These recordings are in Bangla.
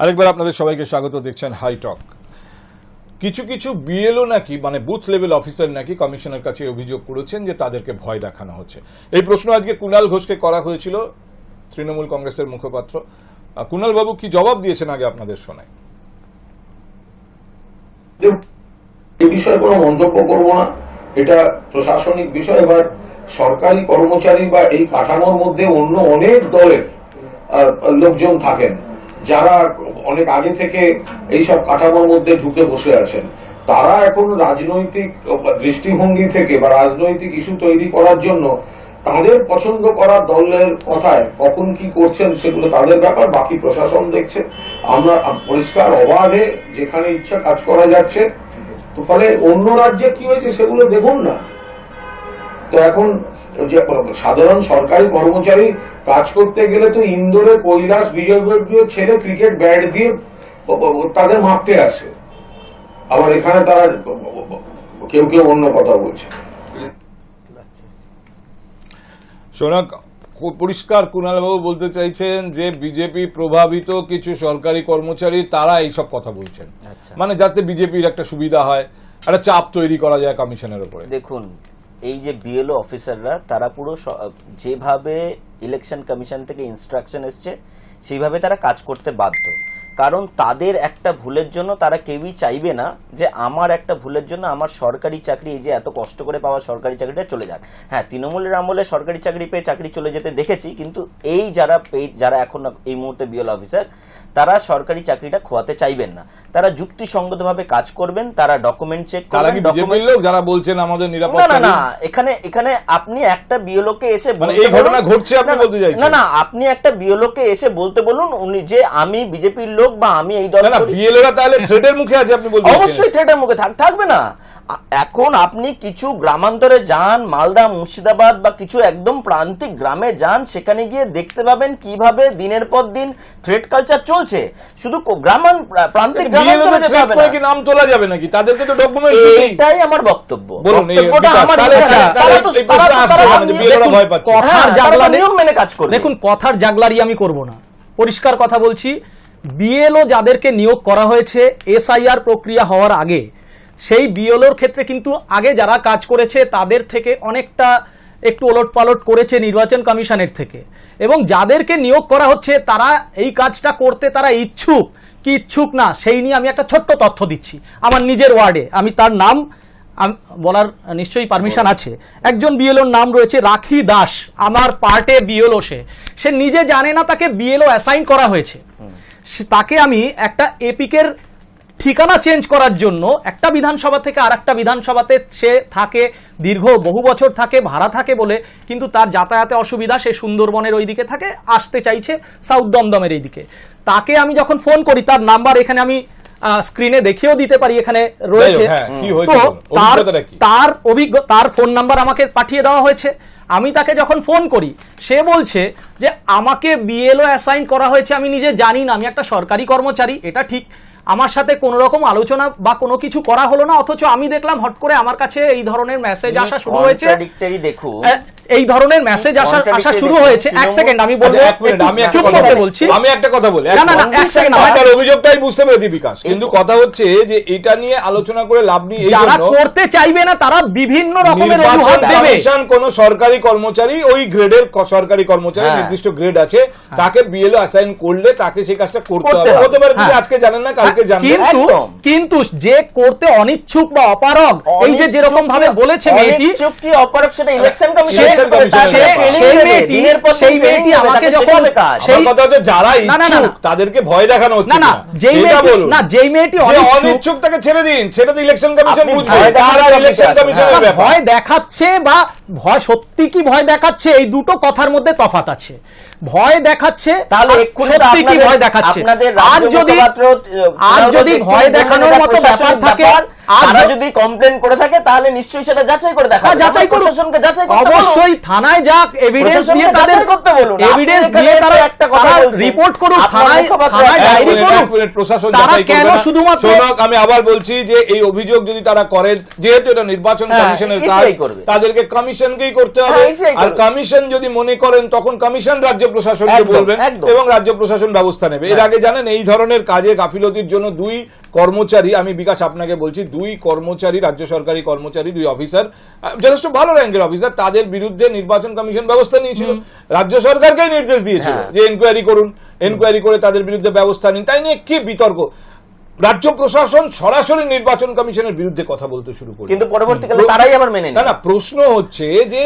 আরেকবার আপনাদের সবাইকে স্বাগত দেখছেন হাই টক কিছু কিছু বিএলও নাকি মানে বুথ লেভেল অফিসার নাকি কমিশনের কাছে অভিযোগ করেছেন যে তাদেরকে ভয় দেখানো হচ্ছে। এই প্রশ্ন আজকে কুণাল ঘোষকে করা হয়েছিল, তৃণমূল কংগ্রেসের মুখপাত্র। কুণাল বাবু কি জবাব দিয়েছেন আগে আপনাদের শোনায়? এই বিষয়ে কোনো মন্তব্য করব না। এটা প্রশাসনিক বিষয়, এবার সরকারি কর্মচারী বা এই কাঠামোর মধ্যে অন্য অনেক দলের লোকজন থাকেন। যারা অনেক আগে থেকে এইসব কাঠামোর মধ্যে ঢুকে বসে আছেন, তারা এখন রাজনৈতিক দৃষ্টিভঙ্গি থেকে বা রাজনৈতিক ইস্যু তৈরি করার জন্য তাদের পছন্দ করা দলের কথায় কখন কি করছেন সেগুলো তাদের ব্যাপার, বাকি প্রশাসন দেখছে। আমরা পরিষ্কার অবাধে যেখানে ইচ্ছা কাজ করা যাচ্ছে, তো ফলে অন্য রাজ্যে কি হয়েছে সেগুলো দেখুন না। তো এখন যে সাধারণ সরকারি কর্মচারী কাজ করতে গেলে তো ইন্দোরে কৈলাস বিজয়বর্গীয় ছেলে ক্রিকেট ব্যাট দিয়ে তাদের মারতে আসে। আবার এখানে তারা কেউ কেউ অন্য কথা বলছে। সোনাক পরিষ্কার কুণালবাবু বলতে চাইছেন যে বিজেপি প্রভাবিত কিছু সরকারি কর্মচারী তারা এইসব কথা বলছেন। আচ্ছা। মানে যাতে বিজেপির একটা সুবিধা হয় একটা চাপ তৈরি করা যায় কমিশনের উপরে। দেখুন এই যে বিএলও অফিসাররা তারা পুরো যেভাবে ইলেকশন কমিশন থেকে ইনস্ট্রাকশন এসছে, সেইভাবে তারা কাজ করতে বাধ্য। কারণ তাদের একটা ভুলের জন্য তারা কেউই চাইবে না যে আমার একটা ভুলের জন্য আমার সরকারি চাকরি, এই যে এত কষ্ট করে পাওয়া সরকারি চাকরিটা চলে যাক। হ্যাঁ তৃণমূলের আমলে সরকারি চাকরি পেয়ে চাকরি চলে যেতে দেখেছি, কিন্তু এই যারা পেয়ে যারা এখন এই মুহূর্তে বিএল অফিসার তারা সরকারি চাকরিটা খোয়াতে চাইবেন না তারা যুক্তিসঙ্গতভাবে কাজ করবেন তারা ডকুমেন্ট চেক করবেন লোক যারা বলছেন আমাদের নিরাপত্তা না না এখানে এখানে আপনি একটা বিওলোকে এসে মানে এই ঘটনা ঘটছে আপনি বলতে চাইছেন? না না আপনি একটা বিওলোকে এসে বলতে বলুন উনি যে আমি বিজেপির লোক বা আমি এই দল না। বিএলওরা তাহলে থ্রেটের মুখে আছে আপনি বলতে অবশ্যই থিয়েটার মুখে থাক থাকবে না এখন আপনি কিছু গ্রামান্তরে যান মালদা মুর্শিদাবাদ বা কিছু একদম প্রান্তিক গ্রামে যান সেখানে গিয়ে দেখতে পাবেন কীভাবে দিনের পর দিন থ্রেড কালচার চলছে শুধু গ্রামান প্রান্তিক। কি নাম তোলা যাবে নাকি? তাদেরকে তো ডকুমেন্ট এইটাই আমার বক্তব্য। বলুন, পাচ্ছে। হ্যাঁ, কথার নিয়ম মেনে কাজ করবে। দেখুন কথার জাগলারি আমি করব না। পরিষ্কার কথা বলছি বিএলও যাদেরকে নিয়োগ করা হয়েছে এসআইআর প্রক্রিয়া হওয়ার আগে সেই বিএলওর ক্ষেত্রে কিন্তু আগে যারা কাজ করেছে তাদের থেকে অনেকটা একটু ওলট পালট করেছে নির্বাচন কমিশনের থেকে। এবং যাদেরকে নিয়োগ করা হচ্ছে, তারা এই কাজটা করতে তারা ইচ্ছুক। কি ইচ্ছুক না, সেই নিয়ে আমি একটা ছোট্ট তথ্য দিচ্ছি। আমার নিজের ওয়ার্ডে, আমি তার নাম বলার নিশ্চয়ই পারমিশন আছে। একজন বিএলওর নাম রয়েছে রাখি দাস। আমার পার্টে বিএলও সে। সে নিজে জানে না তাকে বিএলও অ্যাসাইন করা হয়েছে। তাকে আমি একটা এপিকের ঠিকানা চেঞ্জ করার জন্য একটা বিধানসভা থেকে আর একটা বিধানসভাতে সে থাকে দীর্ঘ বহু বছর থাকে ভাড়া থাকে বলে কিন্তু তার যাতায়াতে অসুবিধা সে সুন্দরবনের ওই দিকে থাকে আসতে চাইছে সাউথ দমদমের এই দিকে তাকে আমি যখন ফোন করি তার নাম্বার এখানে আমি স্ক্রিনে দেখিয়েও দিতে পারি এখানে রয়েছে। হ্যাঁ, তো তার তার অভিজ্ঞ তার ফোন নাম্বার আমাকে পাঠিয়ে দেওয়া হয়েছে। আমি তাকে যখন ফোন করি সে বলছে যে আমাকে বিএলও অ্যাসাইন করা হয়েছে আমি নিজে জানি না আমি একটা সরকারি কর্মচারী এটা ঠিক আমার সাথে কোনো রকম আলোচনা বা কোনো কিছু করা হলো না অথচ আমি দেখলাম হট করে আমার কাছে এই ধরনের মেসেজ আসা শুরু হয়েছে। দেখুন এই ধরনের মেসেজ আসা আসা শুরু হয়েছে। এক সেকেন্ড আমি বলব আচ্ছা, একটু আমি একটা চুপ কথা করতে বলছি। আমি একটা কথা বলি। না, না, না, এক second, আমার- অভিযোগটাই বুঝতে পেরেছি বিকাশ। কিন্তু কথা হচ্ছে যে এটা নিয়ে আলোচনা করে লাভ নেই এই যারা করতে চাইবে না তারা বিভিন্ন রকমের নির্বাচন অজুহাত দেবে। কমিশন কোন সরকারি কর্মচারী ওই গ্রেডের সরকারি কর্মচারী হ্যাঁ। নির্দিষ্ট গ্রেড আছে তাকে বিএলও অ্যাসাইন করলে তাকে সেই কাজটা করতে হবে। হতে পারে তুমি হ্যাঁ। আজকে জানেন না কালকে জানবেন কিন্তু। কিন্তু যে করতে অনিচ্ছুক বা অপারগ এই যে যেরকম ভাবে বলেছে মেয়েটি কি অপারগ সেটা ইলেকশন কমিশন। সেই মেয়েটি সেই মেয়েটি আমাকে যখন সেই কথা হচ্ছে যারা ইচ্ছুক তাদেরকে ভয় দেখানো হচ্ছে না না যেই মেয়েটি না যেই মেয়েটি অনিচ্ছুক তাকে ছেড়ে দিন সেটা তো ইলেকশন কমিশন বুঝবে তারা ইলেকশন আছে, কমিশনের। ব্যাপার ভয় দেখাচ্ছে বা ভয় সত্যি কি ভয় দেখাচ্ছে এই দুটো কথার মধ্যে তফাৎ আছে ভয় দেখাচ্ছে তাহলে সত্যি কি ভয় দেখাচ্ছে? আর যদি আজ আর যদি ভয় দেখানোর মতো ব্যাপার থাকে আর তারা যদি কমপ্লেন করে থাকে তাহলে নিশ্চয়ই সেটা যাচাই করে দেখা হ্যাঁ। যাচাই করুন প্রশাসনকে যাচাই করতে অবশ্যই থানায় যাক এভিডেন্স দিয়ে তাদের করতে বলুন। এভিডেন্স দিয়ে তারা একটা কথা রিপোর্ট করুক থানায় থানায় ডায়েরি প্রশাসন যাচাই করবে কেন শুধুমাত্র শোনক, আমি আবার বলছি যে এই অভিযোগ যদি তারা করে যেহেতু এটা নির্বাচন হ্যাঁ, কমিশনের কাজ তাদেরকে কমিশনকেই করতে হবে। হ্যাঁ, আর কমিশন যদি মনে করেন তখন কমিশন রাজ্য প্রশাসনকে একদম, বলবেন এবং রাজ্য প্রশাসন ব্যবস্থা নেবে। এর আগে জানেন এই ধরনের কাজে গাফিলতির জন্য দুই কর্মচারী আমি বিকাশ আপনাকে বলছি দুই কর্মচারী রাজ্য সরকারি কর্মচারী দুই অফিসার যথেষ্ট ভালো র্যাঙ্কের অফিসার তাদের বিরুদ্ধে নির্বাচন কমিশন ব্যবস্থা নিয়েছিল। রাজ্য সরকারকেই নির্দেশ দিয়েছিল হ্যাঁ। যে এনকোয়ারি করুন। এনকোয়ারি করে তাদের বিরুদ্ধে ব্যবস্থা নিন। তাই নিয়ে কি বিতর্ক? রাজ্য প্রশাসন সরাসরি নির্বাচন কমিশনের বিরুদ্ধে কথা বলতে শুরু করে কিন্তু পরবর্তীকালে তারাই আবার মেনে না নেয় না প্রশ্ন হচ্ছে যে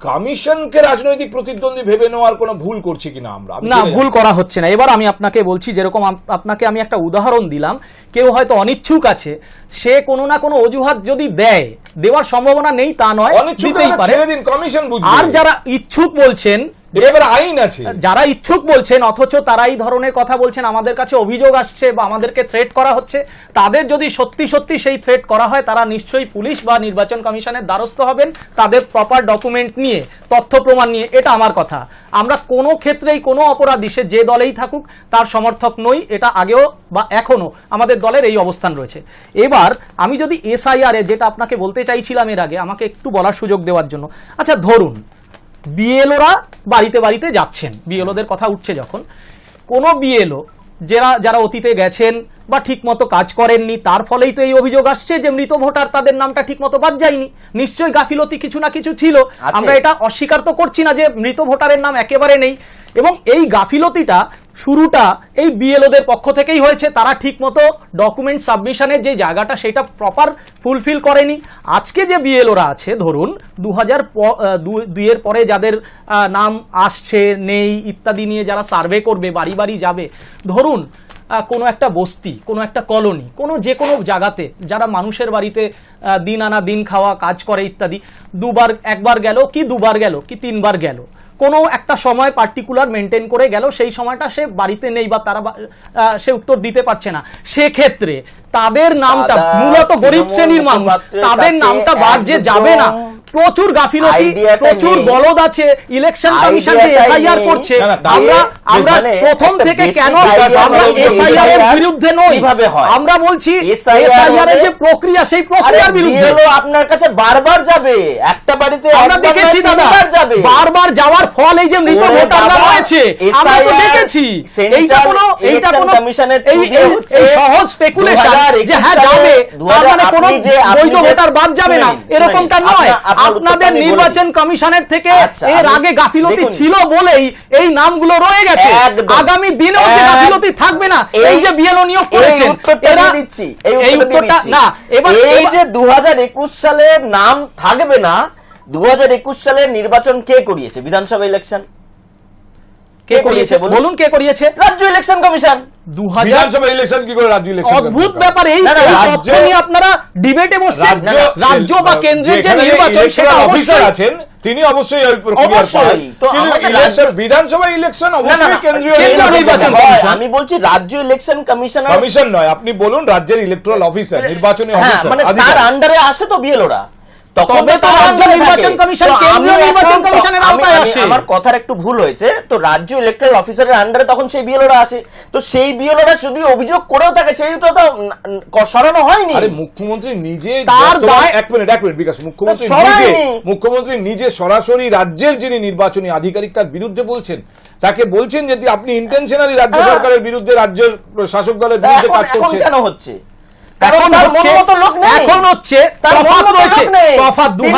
কমিশনকে রাজনৈতিক প্রতিদ্বন্দ্বী ভেবে নেওয়ার কোনো ভুল করছি কিনা আমরা? না ভুল করা হচ্ছে না। এবার আমি আপনাকে বলছি যেরকম আপনাকে আমি একটা উদাহরণ দিলাম কেউ হয়তো অনিচ্ছুক আছে সে কোনো না কোনো অজুহাত যদি দেয় দেওয়ার সম্ভাবনা নেই তা নয় দিতেই পারে। আর যারা ইচ্ছুক বলছেন এবার আইন আছে। যারা ইচ্ছুক বলছেন, অথচ তারা এই ধরনের কথা বলছেন, আমাদের কাছে অভিযোগ আসছে বা আমাদেরকে থ্রেট করা হচ্ছে, তাদের যদি সত্যি সত্যি সেই থ্রেট করা হয়, তারা নিশ্চয়ই পুলিশ বা নির্বাচন কমিশনের দ্বারস্থ হবেন তাদের প্রপার ডকুমেন্ট নিয়ে, তথ্য প্রমাণ নিয়ে, এটা আমার কথা। আমরা কোনো ক্ষেত্রেই, কোনো অপরাধী, সে যে দলেই থাকুক, তার সমর্থক নই, এটা আগেও বা এখনও আমাদের দলের এই অবস্থান রয়েছে। এবার আমি যদি এসআইআরে যেটা আপনাকে বলতে চাইছিলাম এর আগে, আমাকে একটু বলার সুযোগ দেওয়ার জন্য। আচ্ছা ধরুন বিএলওরা বাড়িতে বাড়িতে যাচ্ছেন। বিএলওদের কথা উঠছে যখন। কোনো বিএলও যারা যারা অতীতে গেছেন বা ঠিকমতো কাজ করেননি তার ফলেই তো এই অভিযোগ আসছে যে মৃত ভোটার তাদের নামটা ঠিকমতো বাদ যায়নি। নিশ্চয়ই গাফিলতি কিছু না কিছু ছিল। আমরা এটা অস্বীকার তো করছি না যে মৃত ভোটারের নাম একেবারে নেই। এবং এই গাফিলতিটা শুরুটা এই বিএলওদের পক্ষ থেকেই হয়েছে। তারা ঠিকমতো ডকুমেন্ট সাবমিশনের যে জায়গাটা সেটা প্রপার ফুলফিল করেনি। আজকে যে বিএলওরা আছে ধরুন দু হাজার দুইয়ের পরে যাদের নাম আসছে নেই ইত্যাদি নিয়ে যারা সার্ভে করবে বাড়ি বাড়ি যাবে ধরুন কোনো একটা বস্তি কোনো একটা কলোনি কোনো যে কোনো জায়গাতে যারা মানুষের বাড়িতে দিন আনা দিন খাওয়া কাজ করে ইত্যাদি দুবার একবার গেল কি দুবার গেল কি তিনবার গেল। কোনো একটা সময় পার্টিকুলার মেনটেন করে গেল সেই সময়টা সে বাড়িতে নেই বা তারা সে উত্তর দিতে পারছে না। সেক্ষেত্রে তাদের নামটা মূলত গরিব শ্রেণির মানুষ তাদের নামটা বাদ যে যাবে না প্রচুর গাফিলতি প্রচুর। গলদ আছে ইলেকশন কমিশন যে এসআইআর করছে। আমরা আমরা মানে প্রথম থেকে কেন আমরা এসআইআর এর বিরুদ্ধে নই? হয়? আমরা বলছি এসআইআর এর যে প্রক্রিয়া সেই প্রক্রিয়ার বিরুদ্ধে। আপনার কাছে বারবার যাবে। একটা বাড়িতে আমরা দেখেছি দাদা। বারবার যাওয়ার ফল এই যে মৃত ভোটাররা রয়েছে। আমরা তো দেখেছি। এইটা কোনো এইটা কোনো Commission-এর এই এই- সহজ স্পেকুলেশন যে হ্যাঁ যাবে। তার মানে কোনো যে- বৈধ ভোটার বাদ যাবে না। এরকমটা নয়। আপনাদের নির্বাচন কমিশনের থেকে আচ্ছা, এর আগে গাফিলতি ছিল বলেই এই নামগুলো রয়ে গেছে। আগামী দিনেও যে গাফিলতি থাকবে না এই যে বিএলও নিয়োগ করেছে করেছেন এরা দিচ্ছি এই উত্তরটা। না এবার এই যে 2021 সালে নাম থাকবে না 2021 সালে নির্বাচন কে করিয়েছে? বিধানসভা ইলেকশন কে করিয়েছে? বলুন। কে করিয়েছে? রাজ্য ইলেকশন কমিশন। বিধানসভা ইলেকশন কি করে রাজ্য ইলেকশন অদ্ভুত ব্যাপার এই না, না, এই রাজ্য- তথ্য নিয়ে আপনারা ডিবেটে বসছেন। রাজ্য রাজ্য বা কেন্দ্রের যে নির্বাচন সেটা অফিসার আছেন তিনি অবশ্যই ওই প্রক্রিয়ার অবশ্যই। কিন্তু ইলেকশন বিধানসভা ইলেকশন অবশ্যই কেন্দ্রীয় নির্বাচন কমিশন। কমিশন। আমি বলছি রাজ্য ইলেকশন কমিশনার কমিশন নয় আপনি বলুন রাজ্যের ইলেকট্রাল অফিসার নির্বাচনী হ্যাঁ অফিসার মানে তার আন্ডারে আসে তো বিএলওরা। তবে তো রাজ্য নির্বাচন কমিশন কেন্দ্রীয় নির্বাচন কমিশনের আওতায় আসে। আমার কথার একটু ভুল হয়েছে। তো রাজ্য ইলেকট্রাল অফিসারের আন্ডারে তখন সেই বিএলওরা আসে। তো সেই বিএলওরা শুধু অভিযোগ করেও থাকে সেইটা তো সরানো হয়নি। আরে মুখ্যমন্ত্রী নিজে তার দায়- এক মিনিট এক মিনিট বিকাশ। মুখ্যমন্ত্রী নিজে মুখ্যমন্ত্রী নিজে সরাসরি রাজ্যের যিনি নির্বাচনী আধিকারিক তার বিরুদ্ধে বলছেন। তাকে বলছেন যে আপনি ইন্টেনশনালি রাজ্য হ্যাঁ। সরকারের বিরুদ্ধে রাজ্যের শাসক দলের বিরুদ্ধে কাজ এখন করছে। কেন হচ্ছে? এখন হচ্ছে। এখন হচ্ছে রয়েছে। তিনি-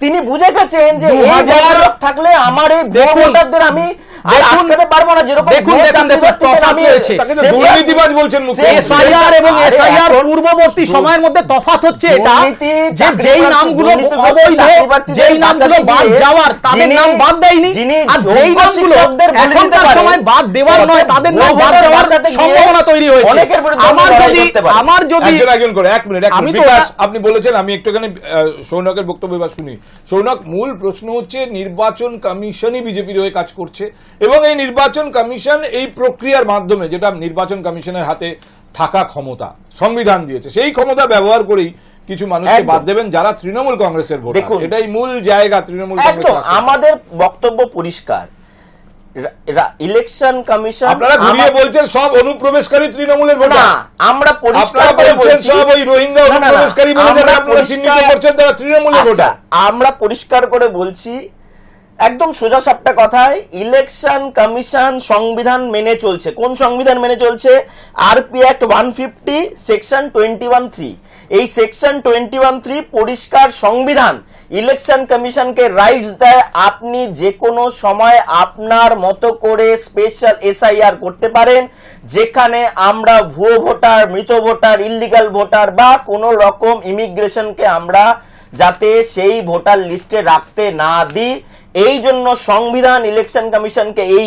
তিনি বুঝে গেছেন যে 2000 থাকলে আমার এই ভোটারদের আমি আর আটকাতে পারব না যেরকম দেখুন, দেখুন, দেখুন, তফাৎ আমি রয়েছে। তাকে তো সে- দুর্নীতিবাজ বলছেন এসআইআর এবং এসআইআর পূর্ববর্তী সময়ের মধ্যে তফাৎ হচ্ছে এটা যে যেই নামগুলো অবৈধ যেই নামগুলো বাদ যাওয়ার তাদের নাম বাদ দেয়নি আর যেই নামগুলো এখনকার সময় বাদ দেওয়ার নয় তাদের নাম বাদ দেওয়ার সম্ভাবনা তৈরি হয়েছে। আমার যদি আমার যদি একজন করে এক মিনিট আমি তো আপনি বলেছেন আমি একটুখানি আহ, সৌনকের বক্তব্য এবার শুনি। সৌনক মূল প্রশ্ন হচ্ছে নির্বাচন কমিশনই বিজেপির হয়ে কাজ করছে। এবং এই নির্বাচন কমিশন এই প্রক্রিয়ার মাধ্যমে যেটা নির্বাচন কমিশনের হাতে থাকা ক্ষমতা সংবিধান দিয়েছে সেই ক্ষমতা ব্যবহার করেই কিছু মানুষকে বাদ দেবেন যারা তৃণমূল কংগ্রেসের ভোট দেখুন। এটাই মূল জায়গা তৃণমূল একদম। আমাদের বক্তব্য পরিষ্কার। ইলেকশন কমিশন আপনারা ঘুরিয়ে বলছেন সব অনুপ্রবেশকারী তৃণমূলের না আমরা পরিষ্কার বলছেন সব ওই রোহিঙ্গা অনুপ্রবেশকারী বলে যারা আপনারা চিহ্নিত করছেন তারা তৃণমূলের আচ্ছা, ভোটার। আমরা পরিষ্কার করে বলছি একদম সোজা সাপটা কথায় ইলেকশন কমিশন সংবিধান মেনে চলছে। কোন সংবিধান মেনে চলছে? RP act one fifty section twenty one three এই সেকশন টোয়েন্টি ওয়ান থ্রি পরিষ্কার সংবিধান ইলেকশন কমিশনকে রাইটস দেয়। আপনি যে কোনো সময় আপনার মতো করে স্পেশাল এসআইআর করতে পারেন, যেখানে আমরা ভুয়ো ভোটার, মৃত ভোটার ইলিগাল ভোটার বা কোনো রকম ইমিগ্রেশনকে আমরা যাতে সেই ভোটার লিস্টে রাখতে না দিই। এই জন্য সংবিধান ইলেকশন কমিশনকে এই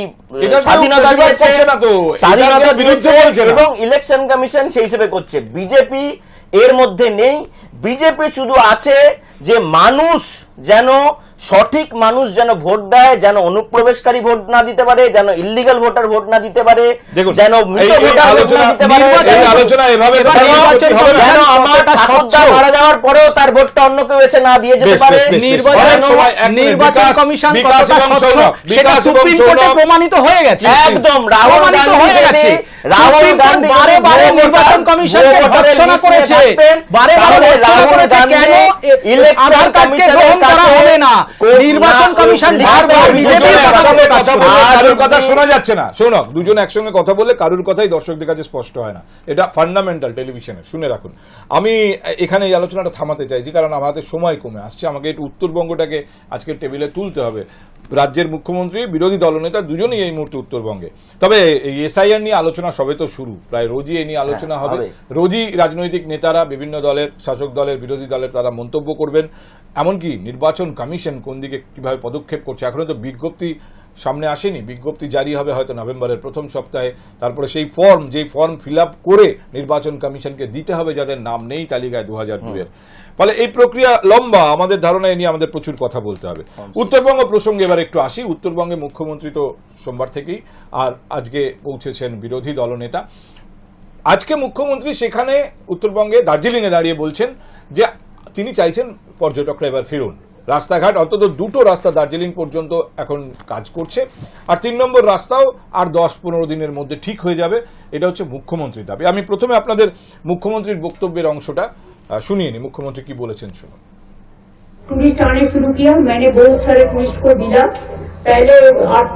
স্বাধীনতা দিয়েছে করছে না তো। এটা স্বাধীনতা কেউ বিরুদ্ধে বলছে এবং ইলেকশন কমিশন সেই হিসেবে করছে। বিজেপি এর মধ্যে নেই। বিজেপি শুধু আছে যে মানুষ যেন সঠিক মানুষ যেন ভোট দেয় যেন অনুপ্রবেশকারী ভোট না দিতে পারে যেন ইল্লিগাল ভোটার ভোট না দিতে পারে যেন মৃত এই- এই ভোটার ভোট না আলোচনা- দিতে পারে। নির্বাচন- এই আলোচনা এভাবে যেন- তো নির্বাচন হবে না। যেন আমার কতটা ঠাকুরদা স্বচ্ছ। মারা যাওয়ার পরেও তার ভোটটা অন্য কেউ এসে না দিয়ে যেতে পারে। নির্বাচন কমিশন কতটা স্বচ্ছ। সেটা সুপ্রিম কোর্টে প্রমাণিত হয়ে গেছে। একদম রাহুল গান্ধী হয়ে গেছে। রাহুল গান্ধী বারে বারে নির্বাচন কমিশনকে লিস্টে করেছে। বারে বারে রাহুল করেছে কেন? ইলেকশন আধার কার্ডকে গ্রহণ করা হবে না। নির্বাচন কমিশন বারবার বিজেপির কথা কথা শোনা যাচ্ছে না। শোনো দুজন একসঙ্গে কথা বললে কারুর কথাই দর্শকদের কাছে স্পষ্ট হয় না। এটা ফান্ডামেন্টাল টেলিভিশনে শুনে রাখুন। আমি এখানে এই আলোচনাটা থামাতে চাইছি কারণ আমাদের সময় কমে আসছে। আমাকে একটু উত্তরবঙ্গটাকে আজকে টেবিলে তুলতে হবে। রাজ্যের মুখ্যমন্ত্রী বিরোধী দলনেতা দুজনই এই মুহূর্তে উত্তরবঙ্গে। তবে এই এসআইআর নিয়ে আলোচনা সবে তো শুরু। প্রায় রোজই এই নিয়ে আলোচনা হ্যাঁ, হবে। হবে। রোজই রাজনৈতিক নেতারা বিভিন্ন দলের শাসক দলের বিরোধী দলের তারা মন্তব্য করবেন। এমনকি নির্বাচন কমিশন কোন দিকে কীভাবে পদক্ষেপ করছে এখনও তো বিজ্ঞপ্তি সামনে আসেনি বিজ্ঞপ্তি জারি হবে হয়তো নভেম্বরের প্রথম সপ্তাহে। তারপরে সেই ফর্ম যেই ফর্ম ফিল করে নির্বাচন কমিশনকে দিতে হবে যাদের নাম নেই তালিকায় দু হাজার দুয়ের ফলে এই প্রক্রিয়া লম্বা আমাদের ধারণা নিয়ে আমাদের প্রচুর কথা বলতে হবে। উত্তরবঙ্গ প্রসঙ্গে এবার একটু আসি। উত্তরবঙ্গে মুখ্যমন্ত্রী তো সোমবার থেকেই আর আজকে পৌঁছেছেন বিরোধী দলনেতা। আজকে মুখ্যমন্ত্রী সেখানে উত্তরবঙ্গে দার্জিলিংয়ে দাঁড়িয়ে বলছেন যে তিনি চাইছেন পর্যটকরা এবার ফিরুন। রাস্তাঘাট অন্তত দুটো রাস্তা দার্জিলিং পর্যন্ত এখন কাজ করছে আর তিন নম্বর রাস্তাও আর দশ পনেরো দিনের মধ্যে ঠিক হয়ে যাবে এটা হচ্ছে মুখ্যমন্ত্রীর দাবি আমি প্রথমে আপনাদের মুখ্যমন্ত্রীর বক্তব্যের অংশটা আহ, শুনিয়ে নি মুখ্যমন্ত্রী কি বলেছেন শুনুন टूरिस्ट आने शुरू किया मैंने बहुत सारे टूरिस्ट को मिला पहले आठ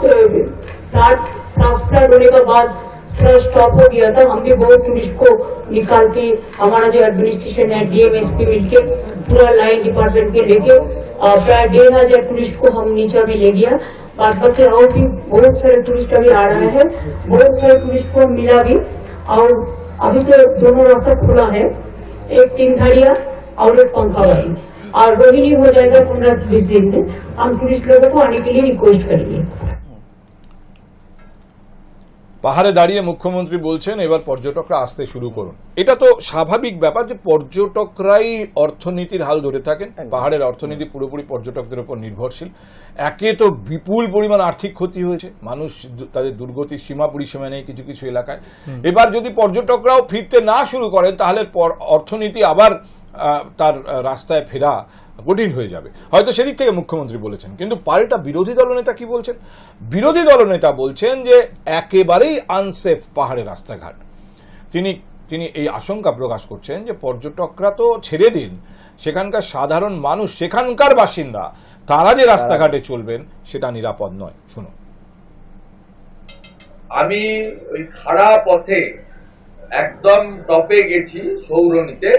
फ्लैट ट्रांसप्लांट होने के बाद थोड़ा स्टॉप हो गया था। हम भी बहुत टूरिस्ट को निकाल के हमारा जो एडमिनिस्ट्रेशन है डीएम एसपी मिलके, पूरा लाइन डिपार्टमेंट के लेके प्राय डेढ़ हज़ार टूरिस्ट को हम नीचे में ले गया। बाद बाकी और भी बहुत सारे टूरिस्ट अभी आ रहे हैं। बहुत सारे टूरिस्ट को मिला भी। और अभी तो दोनों रास्ता खुला है। एक तीन घड़िया और एक पंखावाड़ी और रोहिणी हो जाएगा पंद्रह बीस दिन में। हम टूरिस्ट लोगों को आने के लिए रिक्वेस्ट करेंगे। পাহাড়ে দাঁড়িয়ে মুখ্যমন্ত্রী বলছেন এবার পর্যটকরা আসতে শুরু করুন। এটা তো স্বাভাবিক ব্যাপার যে পর্যটকরাই অর্থনীতির হাল ধরে থাকেন। পাহাড়ের অর্থনীতি পুরোপুরি পর্যটকদের উপর নির্ভরশীল। একে তো বিপুল পরিমাণ আর্থিক ক্ষতি হয়েছে। মানুষ তাদের দুর্গতির সীমা পরিসীমা নেই কিছু কিছু এলাকায়। এবার যদি পর্যটকরাও ফিরতে না শুরু করেন তাহলে অর্থনীতি আবার তার রাস্তায় ফেরা কঠিন হয়ে যাবে। হয়তো সেদিক থেকে মুখ্যমন্ত্রী বলেছেন, কিন্তু পাল্টা বিরোধী দলনেতা কি বলছেন? বিরোধী দলনেতা বলছেন যে একেবারেই আনসেফ পাহাড়ে রাস্তাঘাট। তিনি তিনি এই আশঙ্কা প্রকাশ করছেন যে পর্যটকরা তো ছেড়ে দিন সেখানকার সাধারণ মানুষ, সেখানকার বাসিন্দা, তারা যে রাস্তাঘাটে চলবেন, সেটা নিরাপদ নয়। শুনুন। আমি ওই খাড়া পথে একদম টপে গেছি সৌরনীতে।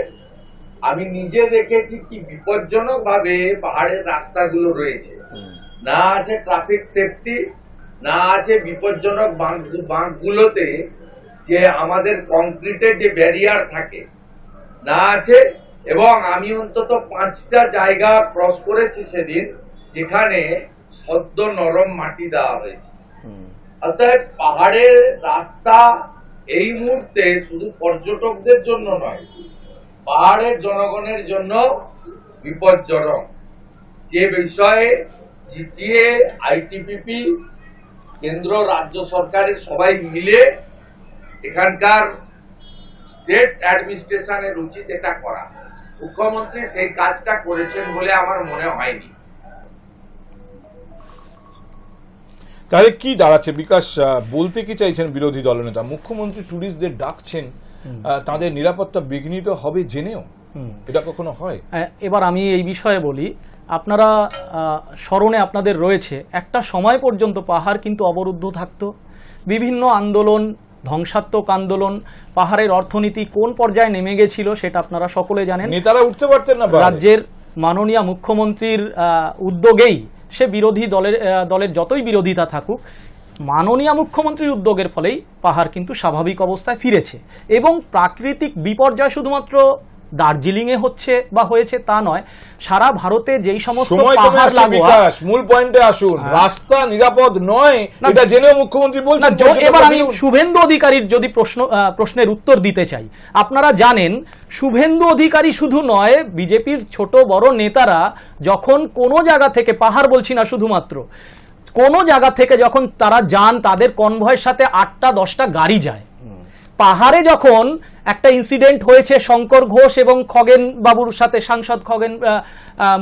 আমি নিজে দেখেছি কি বিপজ্জনক ভাবে পাহাড়ের রাস্তাগুলো রয়েছে। না আছে ট্রাফিক সেফটি না আছে বিপজ্জনক বাঁক- বাঁকগুলোতে যে আমাদের কংক্রিটের যে ব্যারিয়ার থাকে। না আছে এবং আমি অন্তত পাঁচটা জায়গা ক্রস করেছি সেদিন যেখানে সদ্য নরম মাটি দেওয়া হয়েছে। অর্থাৎ পাহাড়ের রাস্তা এই মুহূর্তে শুধু পর্যটকদের জন্য নয় পাহাড়ের জনগণের জন্য বিপজ্জনক। যে বিষয়ে জিটিএ, আইটিপিপি কেন্দ্র, রাজ্য সরকারের সবাই মিলে এখানকার স্টেট অ্যাডমিনিস্ট্রেশনের উচিত এটা করা। মুখ্যমন্ত্রী সেই কাজটা করেছেন বলে আমার মনে হয়নি। তাহলে কি দাঁড়াচ্ছে? বিকাশ বলতে কি চাইছেন বিরোধী দলনেতা? মুখ্যমন্ত্রী ট্যুরিস্টদের ডাকছেন। তাদের নিরাপত্তা বিঘ্নিত হবে জেনেও এটা কখনো হয়? এবার আমি এই বিষয়ে বলি আপনারা স্মরণে আপনাদের রয়েছে একটা সময় পর্যন্ত পাহাড় কিন্তু অবরুদ্ধ থাকতো। বিভিন্ন আন্দোলন ধ্বংসাত্মক আন্দোলন পাহাড়ের অর্থনীতি কোন পর্যায়ে নেমে গেছিল সেটা আপনারা সকলে জানেন। নেতারা উঠতে পারতেন না রাজ্যের মাননীয় মুখ্যমন্ত্রীর উদ্যোগেই সে বিরোধী দলের দলের যতই বিরোধিতা থাকুক মাননীয় মুখ্যমন্ত্রীর উদ্যোগের ফলেই পাহাড় কিন্তু স্বাভাবিক অবস্থায় ফিরেছে। এবং প্রাকৃতিক বিপর্যয় শুধুমাত্র দার্জিলিংয়ে হচ্ছে বা হয়েছে তা নয় সারা ভারতে যেই সমস্ত পাহাড় লাগোয়া মূল পয়েন্টে আসুন। রাস্তা নিরাপদ নয় এটা জেনেও মুখ্যমন্ত্রী বলছেন। এবার আমি শুভেন্দু অধিকারীর যদি প্রশ্ন প্রশ্নের উত্তর দিতে চাই। আপনারা জানেন শুভেন্দু অধিকারী শুধু নয় বিজেপির ছোট বড় নেতারা যখন কোনো জায়গা থেকে পাহাড় বলছি না শুধুমাত্র কোনো জায়গা থেকে যখন তারা যান তাদের কনভয়ের সাথে আটটা দশটা গাড়ি যায়। পাহাড়ে যখন একটা ইনসিডেন্ট হয়েছে শঙ্কর ঘোষ এবং খগেন বাবুর সাথে সাংসদ খগেন আহ, আহ,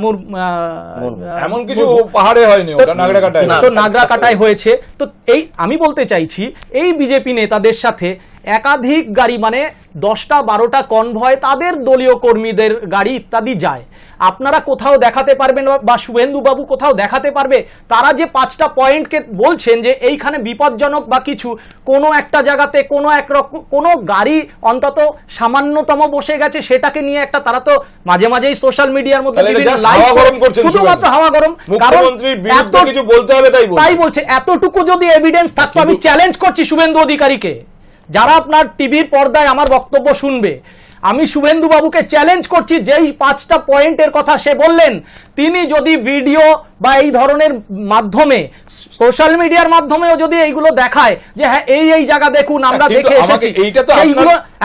এমন কিছু পাহাড়ে হয়নি ওটা তো নাগরা কাটায় হয়েছে। তো এই আমি বলতে চাইছি এই বিজেপি নেতাদের সাথে একাধিক গাড়ি মানে দশটা বারোটা কনভয় তাদের দলীয় কর্মীদের গাড়ি ইত্যাদি যায়। আপনারা কোথাও দেখাতে পারবেন বা- বা শুভেন্দু বাবু কোথাও দেখাতে পারবে তারা যে পাঁচটা পয়েন্টকে বলছেন যে এইখানে বিপজ্জনক বা কিছু কোনো একটা জায়গাতে কোনো এক রকম কোনো গাড়ি অন্তত সামান্যতম বসে গেছে সেটাকে নিয়ে একটা তারা তো মাঝে মাঝেই সোশ্যাল মিডিয়ার মধ্যে বিভিন্ন শুধুমাত্র হাওয়া গরম কারণ এত- কিছু বলতে হবে তাই বলছে। এতটুকু যদি এভিডেন্স থাকতো আমি চ্যালেঞ্জ করছি শুভেন্দু অধিকারীকে। যারা আপনার টিভির পর্দায় আমার বক্তব্য শুনবে আমি শুভেন্দু বাবুকে চ্যালেঞ্জ করছি যেই পাঁচটা পয়েন্টের কথা সে বললেন তিনি যদি ভিডিও বা এই ধরনের মাধ্যমে সোশ্যাল মিডিয়ার মাধ্যমেও যদি এইগুলো দেখায় যে হ্যাঁ এই এই জায়গা দেখুন আমরা দেখে এসেছি।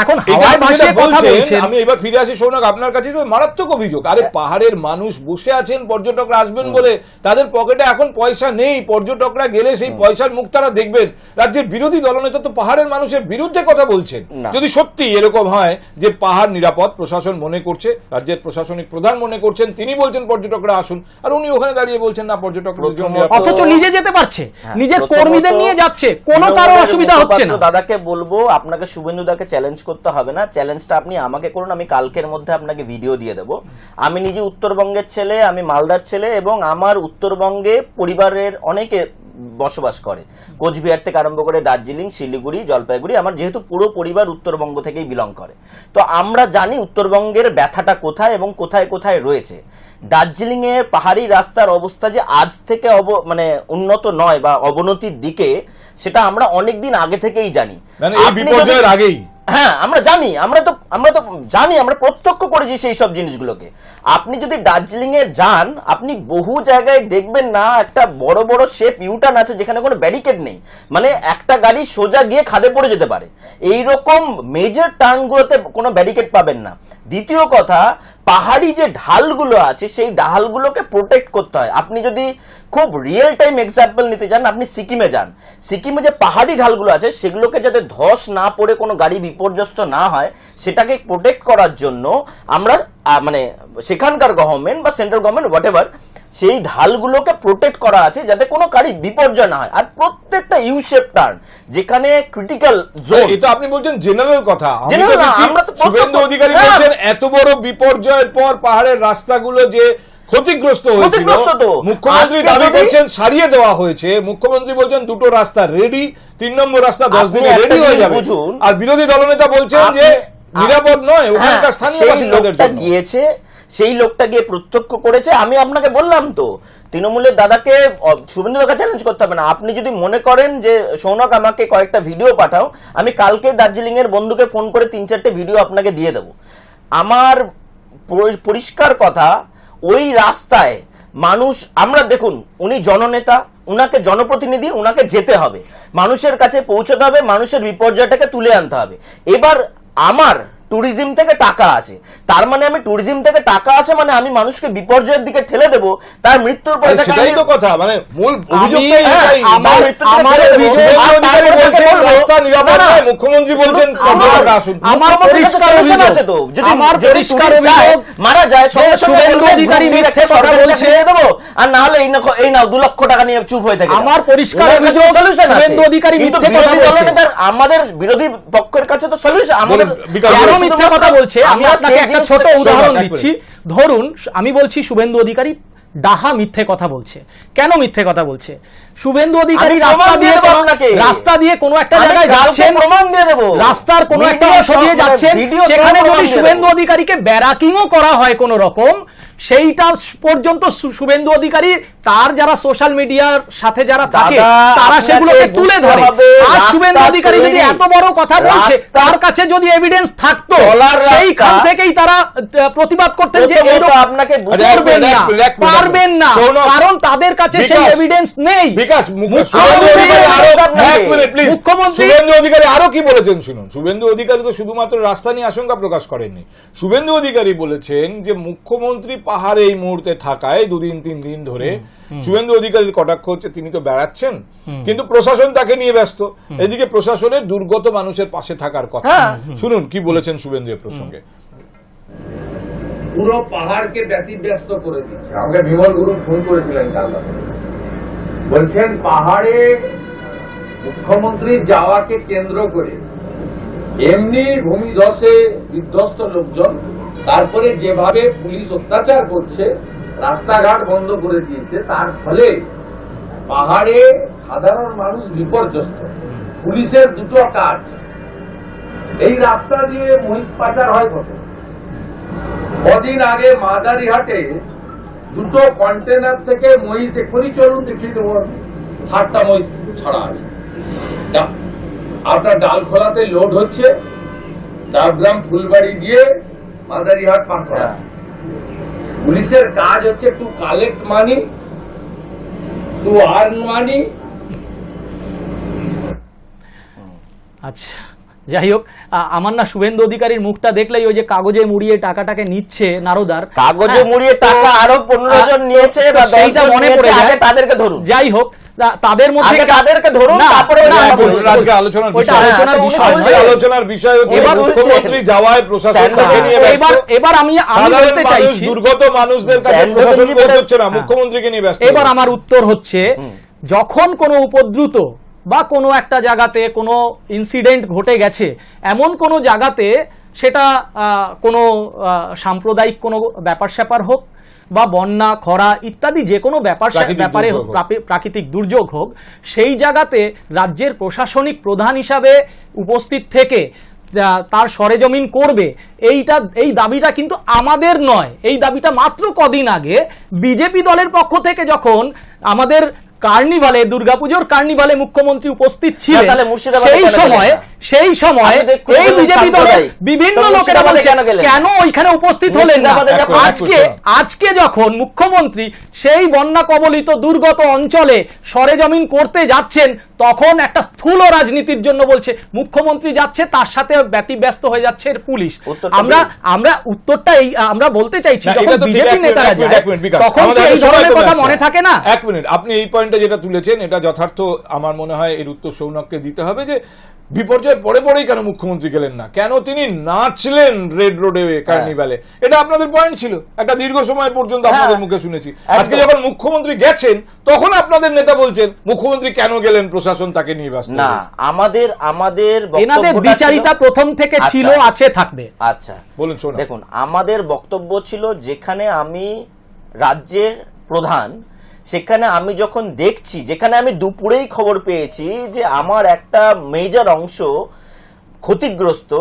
এখন হাওয়ায় ভাসিয়ে কথা বলছেন, বলছেন। আমি এবার ফিরে আসি সৌনক আপনার কাছে তো মারাত্মক অভিযোগ। আরে পাহাড়ের মানুষ বসে আছেন পর্যটকরা আসবেন বলে তাদের পকেটে এখন পয়সা নেই পর্যটকরা গেলে সেই পয়সার মুখ তারা দেখবেন। রাজ্যের বিরোধী দলনেতা তো পাহাড়ের মানুষের বিরুদ্ধে কথা বলছেন। যদি সত্যি এরকম হয় যে পাহাড় নিরাপদ প্রশাসন মনে করছে রাজ্যের প্রশাসনিক প্রধান মনে করছেন তিনি বলছেন পর্যটকরা আসুন আর উনি ওখানে দাঁড়িয়ে বলছেন না পর্যটক অথচ নিজে যেতে পারছে হ্যাঁ, নিজের কর্মীদের নিয়ে যাচ্ছে কোনো কারও অসুবিধা হচ্ছে না। দাদাকে বলব আপনাকে শুভেন্দু দাকে চ্যালেঞ্জ করতে হবে না চ্যালেঞ্জটা আপনি আমাকে করুন আমি কালকের মধ্যে আপনাকে ভিডিও দিয়ে দেবো। আমি নিজে উত্তরবঙ্গের ছেলে আমি মালদার ছেলে এবং আমার উত্তরবঙ্গে পরিবারের অনেকে বসবাস করে। কোচবিহার থেকে আরম্ভ করে দার্জিলিং শিলিগুড়ি জলপাইগুড়ি আমার যেহেতু পুরো পরিবার উত্তরবঙ্গ থেকেই বিলং করে। তো আমরা জানি উত্তরবঙ্গের ব্যথাটা কোথায় এবং কোথায় কোথায় রয়েছে। দার্জিলিং এ পাহাড়ি রাস্তার অবস্থা যে আজ থেকে অব মানে উন্নত নয় বা অবনতির দিকে সেটা আমরা অনেকদিন আগে থেকেই জানি। মানে এই আপনি বিপর্যয়ের আগেই। হ্যাঁ আমরা জানি, আমরা তো আমরা তো জানি, আমরা প্রত্যক্ষ করেছি সেই সব জিনিসগুলোকে। আপনি যদি দার্জিলিং এ যান, আপনি বহু জায়গায় দেখবেন না একটা বড় বড় শেপ ইউটার্ন আছে যেখানে কোনো ব্যারিকেড নেই। মানে একটা গাড়ি সোজা গিয়ে খাদে পড়ে যেতে পারে। এই রকম মেজর টার্নগুলোতে কোনো ব্যারিকেড পাবেন না। দ্বিতীয় কথা পাহাড়ি যে ঢালগুলো আছে, সেই ঢালগুলোকে প্রোটেক্ট করতে হয়। আপনি যদি খুব রিয়েল টাইম এক্সাম্পল নিতে চান আপনি সিকিমে যান। সিকিমে যে পাহাড়ি ঢালগুলো আছে, সেগুলোকে যাতে ধস না পড়ে, কোনো গাড়ি বিপর্যস্ত না হয়, সেটাকে প্রোটেক্ট করার জন্য আমরা মানে সেখানকার গভর্নমেন্ট বা সেন্ট্রাল গভর্নমেন্ট হোয়াট সেই ঢালগুলোকে প্রোটেক্ট করা আছে যাতে কোনো গাড়ি বিপর্যয় না হয়। আর প্রত্যেকটা ইউ শেপ টার্ন যেখানে ক্রিটিক্যাল জোন এটা আপনি বলছেন জেনারেল কথা। শুভেন্দু অধিকারী হ্যাঁ। বলছেন এত বড় বিপর্যয়ের পর পাহাড়ের রাস্তাগুলো যে ক্ষতিগ্রস্ত হয়েছিল মুখ্যমন্ত্রী দাবি করছেন সারিয়ে দেওয়া হয়েছে। মুখ্যমন্ত্রী বলছেন দুটো রাস্তা রেডি তিন নম্বর রাস্তা দশ দিনে রেডি হয়ে যাবে। আর বিরোধী দলনেতা বলছেন যে নিরাপদ নয় হ্যাঁ, ওখানকার স্থানীয় বাসিন্দাদের জন্য। গিয়েছে সেই লোকটা গিয়ে প্রত্যক্ষ করেছে, আমি আপনাকে বললাম তো। তৃণমূলের দাদাকে শুভেন্দু চ্যালেঞ্জ করতে হবে না। আপনি যদি মনে করেন যে, সৌনক, আমাকে কয়েকটা ভিডিও পাঠাও, আমি কালকে দার্জিলিং এর বন্ধুকে ফোন করে তিন চারটে ভিডিও আপনাকে দিয়ে দেবো। আমার পরিষ্কার কথা, ওই রাস্তায় মানুষ, আমরা দেখুন, উনি জননেতা, উনাকে জনপ্রতিনিধি, উনাকে যেতে হবে। মানুষের কাছে পৌঁছতে হবে, মানুষের বিপর্যয়টাকে তুলে আনতে হবে। এবার আমার ট্যুরিজম থেকে টাকা আসে তার মানে আমি ট্যুরিজম থেকে টাকা আসে মানে আমি মানুষকে বিপর্যয়ের দিকে ঠেলে দেবো তার মৃত্যুর পরে সেটাই তো কথা মানে মূল অভিযোগটাই হ্যাঁ, এটাই আমার আমার অধিকারী বলছেন রাস্তা নিরাপদ না, না, নয়, মুখ্যমন্ত্রী বলছেন আমার- মুখ্যমন্ত্রীর পরিষ্কার অভিযোগ। আছে তো। যদি আমার পরিষ্কার অভিযোগ মারা যায় বলবে, অধিকারী মিথ্যে কথা বলছে। দেবো, আর না হলে এই না- এই নাও দু লক্ষ টাকা নিয়ে চুপ হয়ে থাকে আমার পরিষ্কার অভিযোগ, solution আছে। শুভেন্দু অধিকারী মিথ্যে কথা বলছে। আমাদের বিরোধী পক্ষের কাছে তো সলিউশন আমাদের। মিথ্যা কথা বলছে আমি আপনাকে একটা ছোট উদাহরণ দিচ্ছি ধরুন আমি বলছি শুভেন্দু অধিকারী ডাহা মিথ্যে কথা বলছে কেন মিথ্যে কথা বলছে শুভেন্দু অধিকারী রাস্তা দিয়ে। রাস্তা দিয়ে কোনো একটা জায়গায় যাচ্ছেন প্রমাণ দিয়ে দেবো। রাস্তার কোনো একটা অংশ দিয়ে যাচ্ছেন সেখানে যদি শুভেন্দু। অধিকারীকে ব্যারাকিংও করা হয় কোনো রকম সেইটা পর্যন্ত শুভেন্দু অধিকারী তার যারা সোশ্যাল মিডিয়ার সাথে যারা থাকে তারা সেগুলোকে তুলে ধরে। আর শুভেন্দু অধিকারী যদি এত বড় কথা বলছে তার কাছে যদি এভিডেন্স থাকতো সেইখান থেকেই তারা প্রতিবাদ করতেন যে আপনাকে করবেন না পারবেন না কারণ তাদের কাছে সেই এভিডেন্স নেই। মুখ্যমন্ত্রী- শুভেন্দু অধিকারী আরও কি বলেছেন শুনুন। শুভেন্দু অধিকারী তো শুধুমাত্র রাস্তা নিয়ে আশঙ্কা প্রকাশ করেননি। শুভেন্দু অধিকারী বলেছেন যে মুখ্যমন্ত্রী পাহাড়ে এই মুহূর্তে থাকায় দুদিন তিন দিন ধরে শুভেন্দু অধিকারীর কটাক্ষ হচ্ছে তিনি তো বেড়াচ্ছেন। কিন্তু প্রশাসন তাকে নিয়ে ব্যস্ত। এদিকে প্রশাসনের দুর্গত মানুষের পাশে থাকার কথা। হ্যাঁ। শুনুন কি বলেছেন শুভেন্দু এ প্রসঙ্গে। পুরো পাহাড়কে ব্যতিব্যস্ত করে দিচ্ছে। আমাকে বিমল গুরু ফোন করেছিলেন জানলা বলছেন পাহাড়ে মুখ্যমন্ত্রী যাওয়াকে কেন্দ্র করে এমনি ভূমিধসে বিধ্বস্ত লোকজন তারপরে যেভাবে পুলিশ অত্যাচার করছে, রাস্তাঘাট বন্ধ করে দিয়েছে, তার ফলে পাহাড়ে সাধারণ মানুষ বিপর্যস্ত। পুলিশের দুটো কাজ। এই রাস্তা দিয়ে মহিষ পাচার হয় কত? কদিন আগে মাদারিহাটে দুটো কন্টেনার থেকে মহিষ এক্ষুনি চলুন দেখিয়ে দেবো। ষাটটা মহিষ ছাড়া আছে। আপনার ডাল খোলাতে লোড হচ্ছে। ডাবগ্রাম ফুলবাড়ি দিয়ে মাদারিহাট পার করা। পুলিশের কাজ হচ্ছে to collect money to earn money আচ্ছা যাই হোক আমার না শুভেন্দু অধিকারীর মুখটা দেখলেই ওই যে কাগজে মুড়িয়ে টাকাটাকে নিচ্ছে নারদার। কাগজে হ্যাঁ, মুড়িয়ে টাকা আরও পনেরো জন নিয়েছে সেইটা মনে পড়ে যায়। তাদেরকে ধরুন। যাই হোক তাদের মধ্যে তাদেরকে ধরুন, তারপরে আজকে আলোচনার বিষয়। আলোচনার হ্যাঁ, বিষয়। আলোচনার হচ্ছে মুখ্যমন্ত্রী যাওয়ায় নিয়ে এবার এবার আমি আমি বলতে চাইছি দুর্গত মানুষদের কাছে প্রশাসন পৌঁছচ্ছে না মুখ্যমন্ত্রীকে নিয়ে ব্যস্ত এবার আমার উত্তর হচ্ছে যখন কোনো উপদ্রুত বা কোনো একটা জায়গাতে কোনো ইনসিডেন্ট ঘটে গেছে এমন কোনো জায়গাতে সেটা আহ, কোনো আহ, সাম্প্রদায়িক কোনো ব্যাপার স্যাপার হোক বা বন্যা খরা ইত্যাদি যে কোনো ব্যাপার ব্যাপারে প্রাকৃতিক দুর্যোগ হোক সেই জায়গাতে রাজ্যের প্রশাসনিক প্রধান হিসাবে উপস্থিত থেকে তার সরেজমিন করবে এইটা এই দাবিটা কিন্তু আমাদের নয়। এই দাবিটা মাত্র কদিন আগে বিজেপি দলের পক্ষ থেকে যখন আমাদের কার্নিভালে দুর্গাপুজোর কার্নিভালে মুখ্যমন্ত্রী উপস্থিত ছিলেন। সেই সময় সেই সময় এই বিজেপি দলের বিভিন্ন লোকেরা বলছে কেন ওইখানে উপস্থিত হলেন না? আজকে আজকে যখন মুখ্যমন্ত্রী সেই বন্যা কবলিত দুর্গত অঞ্চলে সরেজমিন করতে যাচ্ছেন তখন একটা স্থূল রাজনীতির জন্য বলছে মুখ্যমন্ত্রী যাচ্ছে তার সাথে ব্যতিব্যস্ত হয়ে যাচ্ছে পুলিশ। আমরা আমরা উত্তরটা এই আমরা বলতে চাইছি যখন বিজেপি নেতারা যায়। তখন এই ধরনের কথা মনে থাকে না? এক মিনিট আপনি এই পয়েন্টে যেটা তুলেছেন এটা যথার্থ আমার মনে হয় এর উত্তর সৌনককে দিতে হবে যে বিপর্যয়ের পরে পরেই কেন মুখ্যমন্ত্রী গেলেন না? কেন তিনি নাচলেন রেড রোডে কার্নিভালে? এটা আপনাদের পয়েন্ট ছিল। একটা দীর্ঘ সময় পর্যন্ত আপনাদের হ্যাঁ। মুখে শুনেছি। আজকে যখন মুখ্যমন্ত্রী গেছেন তখন আপনাদের নেতা বলছেন মুখ্যমন্ত্রী কেন গেলেন? প্রশাসন তাকে নিয়ে ব্যস্ত না আমাদের আমাদের এনাদের ছিল- প্রথম থেকে আচ্ছা। ছিল আছে থাকবে। আচ্ছা। বলুন শোনা দেখুন আমাদের বক্তব্য ছিল যেখানে আমি রাজ্যের প্রধান সেখানে আমি যখন দেখছি, যেখানে আমি দুপুরেই খবর পেয়েছি যে আমার একটা মেজর অংশ ক্ষতিগ্রস্ত,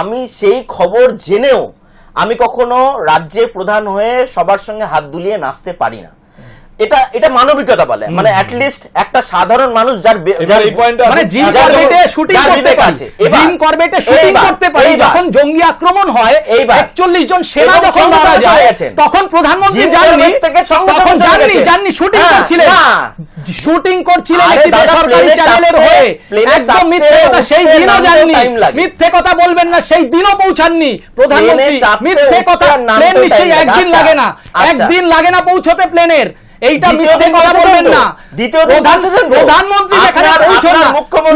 আমি সেই খবর জেনেও আমি কখনো রাজ্যে প্রধান হয়ে সবার সঙ্গে হাত দুলিয়ে নাচতে পারি না। এটা এটা মানবিকতা বলে। মানে অ্যাটলিস্ট একটা সাধারণ মানুষ যার এই পয়েন্টটা মানে জিম করবেটে শুটিং করতে পারি। জিম করবেটে শুটিং করতে পারি। যখন জঙ্গি আক্রমণ হয় এইবার- একচল্লিশ জন সেনা যখন মারা যায় তখন প্রধানমন্ত্রী সঙ্গে তখন গেছেন। যাননি শুটিং হ্যাঁ, করছিলেন। শুটিং করছিলেন একটি বেসরকারি চ্যানেলের হয়ে। একদম মিথ্যে কথা সেই দিনও লাগে। মিথ্যে কথা বলবেন না সেই দিনও পৌঁছাননি। প্রধানমন্ত্রী মিথ্যে কথা প্লেন নিশ্চয়ই একদিন লাগে না। আচ্ছা। একদিন লাগে না পৌঁছতে প্লেনের এইটা মিথ্যে কথা বলবেন না? প্রধানমন্ত্রী যেখানে পৌঁছন না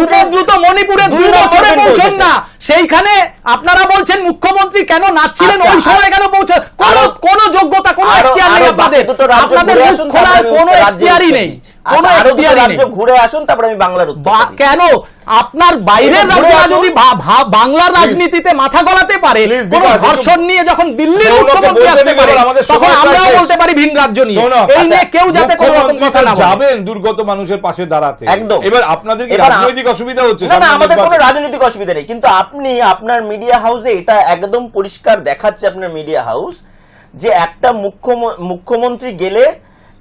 উপদ্রুত মণিপুরে দুই বছরে পৌঁছন না। সেইখানে আপনারা বলছেন মুখ্যমন্ত্রী কেন নাচছিলেন? আচ্ছা, ওই সময় কেন পৌঁছে কোন কোন যোগ্যতা কোন এখতিয়ার নেই আপনাদের। আপনাদের মুখ খোলার কোনো এখতিয়ারই নেই। কোনো আচ্ছা, এখতিয়ারই নেই। ঘুরে আসুন তারপরে আমি বাংলার। কেন? আপনার বাইরের রাজ্যরা যদি বাংলার রাজনীতিতে মাথা গলাতে পারে কোন ধর্ষণ নিয়ে যখন দিল্লির মুখ্যমন্ত্রী আসতে পারে তখন আমরাও বলতে পারি ভিন রাজ্য নিয়ে এই নিয়ে আচ্ছা, কেউ যাতে কোনো রকম কথা না। যাবেন দুর্গত মানুষের পাশে দাঁড়াতে। একদম। এবার আপনাদের কি রাজনৈতিক অসুবিধা হচ্ছে না আমাদের কোনো রাজনৈতিক অসুবিধা নেই। কিন্তু আপনি আপনার মিডিয়া হাউসে এটা একদম পরিষ্কার দেখাচ্ছে আপনার মিডিয়া হাউস যে একটা মুখ্য মুখ্যমন্ত্রী গেলে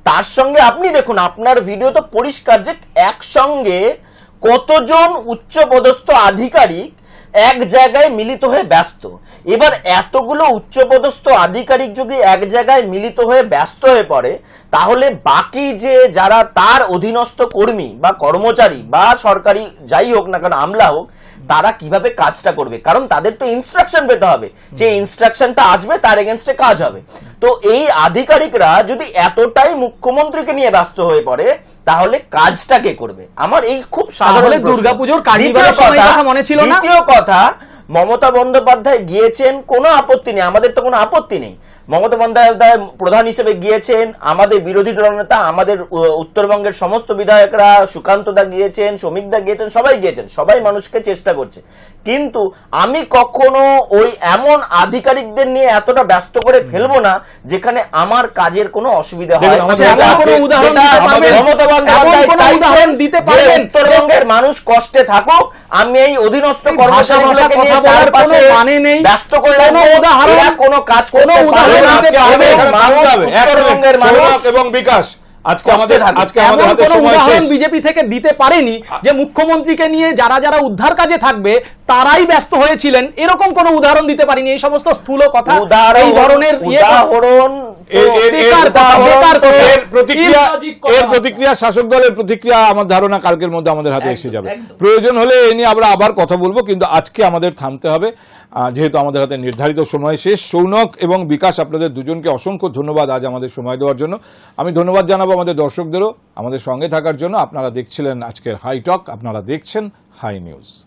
তার সঙ্গে আপনি দেখুন আপনার ভিডিও তো পরিষ্কার যে একসঙ্গে কতজন উচ্চপদস্থ আধিকারিক এক জায়গায় মিলিত হয়ে ব্যস্ত? এবার এতগুলো উচ্চপদস্থ আধিকারিক যদি এক জায়গায় মিলিত হয়ে ব্যস্ত হয়ে পড়ে, তাহলে বাকি যে যারা তার অধীনস্থ কর্মী বা কর্মচারী বা সরকারি যাই হোক না কেন আমলা হোক তারা কীভাবে কাজটা করবে? কারণ তাদের তো ইনস্ট্রাকশন পেতে হবে। যে ইনস্ট্রাকশনটা আসবে তার এগেনস্টে কাজ হবে। তো এই আধিকারিকরা যদি এতটাই মুখ্যমন্ত্রীকে নিয়ে ব্যস্ত হয়ে পড়ে তাহলে কাজটা কে করবে? আমার এই খুব সাধারণ। দুর্গাপুজোর কার্নিভালের সময় কথা- কথা মনে ছিল না? দ্বিতীয় কথা মমতা বন্দ্যোপাধ্যায় গিয়েছেন কোনো আপত্তি নেই। আমাদের তো কোনো আপত্তি নেই। মমতা বন্দ্যোপাধ্যায় প্রধান হিসেবে গিয়েছেন, আমাদের বিরোধী দলনেতা আমাদের উত্তরবঙ্গের সমস্ত বিধায়করা, সুকান্ত দা গিয়েছেন শ্রমিকদা গিয়েছেন, সবাই গিয়েছেন, সবাই মানুষকে চেষ্টা করছে। কিন্তু আমি কখনো ওই এমন আধিকারিকদের নিয়ে এতটা ব্যস্ত করে ফেলব না যেখানে আমার কাজের কোনো অসুবিধা হয় দিতে পারবেন? উত্তরবঙ্গের মানুষ কষ্টে থাকুক আমি এই অধীনস্থ কর্মচারীগুলোকে নিয়ে চারপাশে কোনো মানে নেই। ব্যস্ত করে কোনো উদাহরণ- কোনো কাজ কোনো উদাহরণ মানুষ, উত্তরবঙ্গের মানুষ এবং বিকাশ আজকে আমাদের আজকে আমাদের হাতে সময় শেষ। বিজেপি থেকে দিতে পারেনি যে মুখ্যমন্ত্রীকে নিয়ে যারা যারা উদ্ধার কাজে থাকবে তারাই ব্যস্ত হয়েছিলেন। এরকম কোনো উদাহরণ দিতে পারিনি। এই সমস্ত স্থূল কথা এই ধরনের ইয়ে উদাহরণ এর- প্রতিক্রিয়া শাসক দলের প্রতিক্রিয়া আমার ধারণা কালকের মধ্যে আমাদের হাতে এসে যাবে। প্রয়োজন হলে এ নিয়ে আমরা আবার কথা বলব কিন্তু আজকে আমাদের থামতে হবে। যেহেতু আমাদের হাতে নির্ধারিত সময় শেষ সৌনক এবং বিকাশ আপনাদের দুজনকে অসংখ্য ধন্যবাদ আজ আমাদের সময় দেওয়ার জন্য। আমি ধন্যবাদ জানাব আমাদের দর্শকদেরও আমাদের সঙ্গে থাকার জন্য। আপনারা দেখছিলেন আজকের হাই টক আপনারা দেখছেন হাই নিউজ